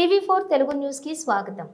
TV four Telugu న్యూస్కి స్వాగతం.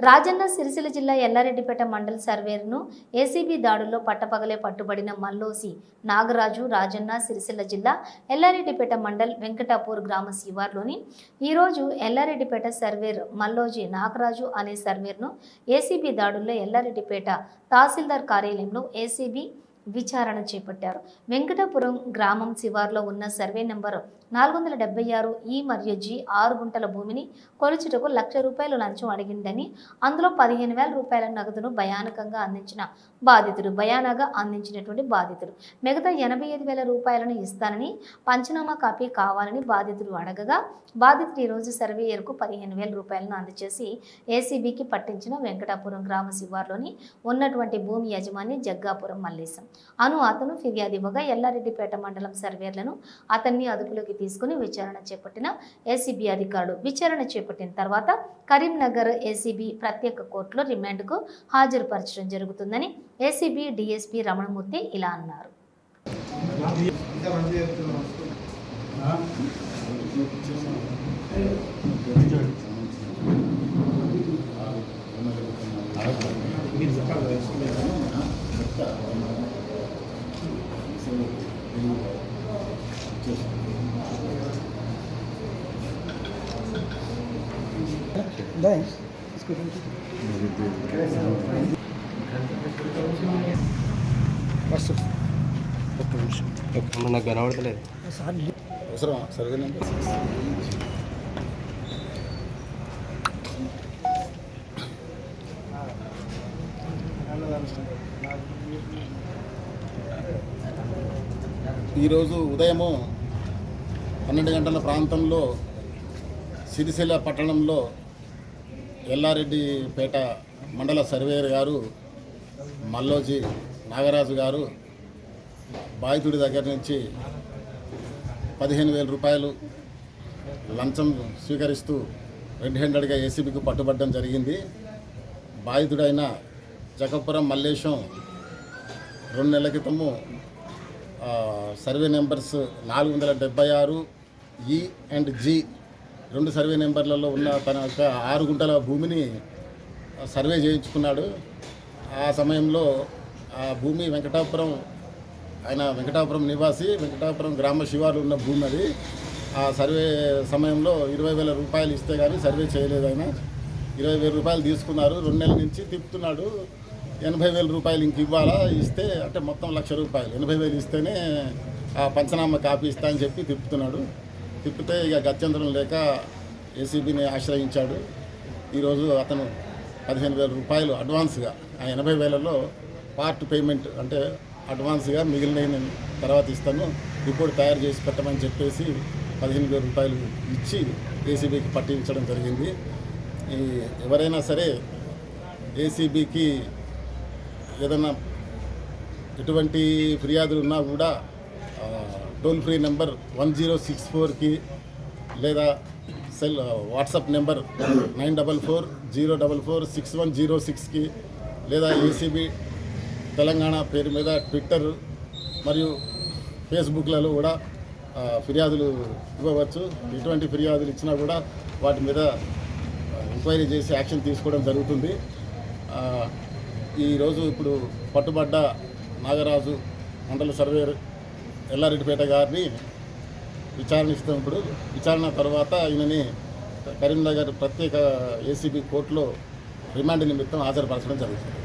రాజన్న సిరిసిల్ల జిల్లా ఎల్లారెడ్డిపేట మండల్ సర్వేర్ను ఏసీబీ దాడుల్లో పట్టపగలే పట్టుబడిన మల్లోసి నాగరాజు రాజన్న సిరిసిల్ల జిల్లా ఎల్లారెడ్డిపేట మండల్ వెంకటాపూర్ గ్రామ శివార్లోని ఈరోజు ఎల్లారెడ్డిపేట సర్వేర్ మల్లోజి నాగరాజు అనే సర్వేర్ను ఏసీబీ దాడుల్లో ఎల్లారెడ్డిపేట తహసీల్దార్ కార్యాలయంలో ఏసీబీ విచారణ చేపట్టారు. వెంకటపురం గ్రామం శివార్లో ఉన్న సర్వే నెంబర్ నాలుగు వందల డెబ్బై ఆరు ఈ మరియు జి ఆరు గుంటల భూమిని కొలుచుటకు లక్ష రూపాయలు లంచం అడిగిందని అందులో పదిహేను వేల రూపాయల నగదును భయానకంగా అందించిన బాధితుడు భయానగా అందించినటువంటి బాధితుడు. మిగతా ఎనభై ఐదు వేల రూపాయలను ఇస్తానని పంచనామా కాపీ కావాలని బాధితుడు అడగగా బాధితుడు ఈరోజు సర్వేయర్కు పదిహేను వేల రూపాయలను అందజేసి ఏసీబీకి పట్టించిన వెంకటాపురం గ్రామ శివార్లోని ఉన్నటువంటి భూమి యజమాని జగ్గాపురం మల్లేశం. అను అతను ఫిర్యాదు ఇవ్వగా ఎల్లారెడ్డిపేట మండలం సర్వేర్లను అతన్ని అదుపులోకి తీసుకుని విచారణ చేపట్టిన ఏసీబీ అధికారులు. విచారణ చేపట్టిన తర్వాత కరీంనగర్ ఏసీబీ ప్రత్యేక కోర్టులో రిమాండ్కు హాజరుపరచడం జరుగుతుందని ఏసీబీ డీఎస్పీ రమణమూర్తి ఇలా అన్నారు. Dai, scusa. ఫస్ట్ ఒక్క నిమిషం ఎక్కడ నాకు కనబడతలేదు సార్ అవసరమా సర్వే నెంబర్ ఈరోజు ఉదయము పన్నెండు గంటల ప్రాంతంలో సిరిసిల్ల పట్టణంలో ఎల్లారెడ్డిపేట మండల సర్వేయర్ గారు మల్లోజీ నాగరాజు గారు బాధితుడి దగ్గర నుంచి పదిహేను వేల రూపాయలు లంచం స్వీకరిస్తూ రెడ్ హ్యాండెడ్గా ఏసీబీకి పట్టుబడడం జరిగింది. బాధితుడైన జగపురం మల్లేశం రెండు నెలల క్రితము సర్వే నెంబర్స్ నాలుగు వందల డెబ్బై ఆరు ఈ అండ్ జి రెండు సర్వే నెంబర్లలో ఉన్న తన యొక్క ఆరు గుంటల భూమిని సర్వే చేయించుకున్నాడు. ఆ సమయంలో ఆ భూమి వెంకటాపురం ఆయన వెంకటాపురం నివాసి వెంకటాపురం గ్రామ శివారు ఉన్న భూమి అది. ఆ సర్వే సమయంలో ఇరవై వేల రూపాయలు ఇస్తే కానీ సర్వే చేయలేదు ఆయన. ఇరవై వేల రూపాయలు తీసుకున్నారు. రెండు నెలల నుంచి తిప్పుతున్నాడు. ఎనభై వేల రూపాయలు ఇంక ఇవ్వాలా? ఇస్తే అంటే మొత్తం లక్ష రూపాయలు. ఎనభై వేలు ఇస్తేనే ఆ పంచనామా కాపీ ఇస్తా అని చెప్పి తిప్పుతున్నాడు. తిప్పితే ఇక గత్యంతరం లేక ఏసీబీని ఆశ్రయించాడు. ఈరోజు అతను పదిహేను వేల రూపాయలు అడ్వాన్స్గా ఆ ఎనభై వేలలో పార్ట్ పేమెంట్ అంటే అడ్వాన్స్గా మిగిలిన నేను తర్వాత ఇస్తాను. రిపోర్ట్ తయారు చేసి పెట్టమని చెప్పేసి పదిహేను వేల రూపాయలు ఇచ్చి ఏసీబీకి పట్టించడం జరిగింది. ఈ ఎవరైనా సరే ఏసీబీకి ఏదైనా ఎటువంటి ఫిర్యాదులు ఉన్నా కూడా toll free number one zero six ఫోర్కి లేదా cell WhatsApp number nine double four zero double four six one zero సిక్స్కి లేదా ఏసీబీ తెలంగాణ పేరు మీద ట్విట్టర్ మరియు ఫేస్బుక్లలో కూడా ఫిర్యాదులు ఇవ్వవచ్చు. ఎటువంటి ఫిర్యాదులు ఇచ్చినా కూడా వాటి మీద ఎంక్వైరీ చేసి యాక్షన్ తీసుకోవడం జరుగుతుంది. ఈరోజు ఇప్పుడు పట్టుబడ్డ నాగరాజు మండల సర్వేర్ ఎల్లారెడ్డిపేట గారిని విచారణ ఇస్తాం ఇప్పుడు. విచారణ తర్వాత ఈయనని కరీంనగర్ ప్రత్యేక ఏసీబీ కోర్టులో రిమాండ్ నిమిత్తం హాజరుపరచడం జరుగుతుంది.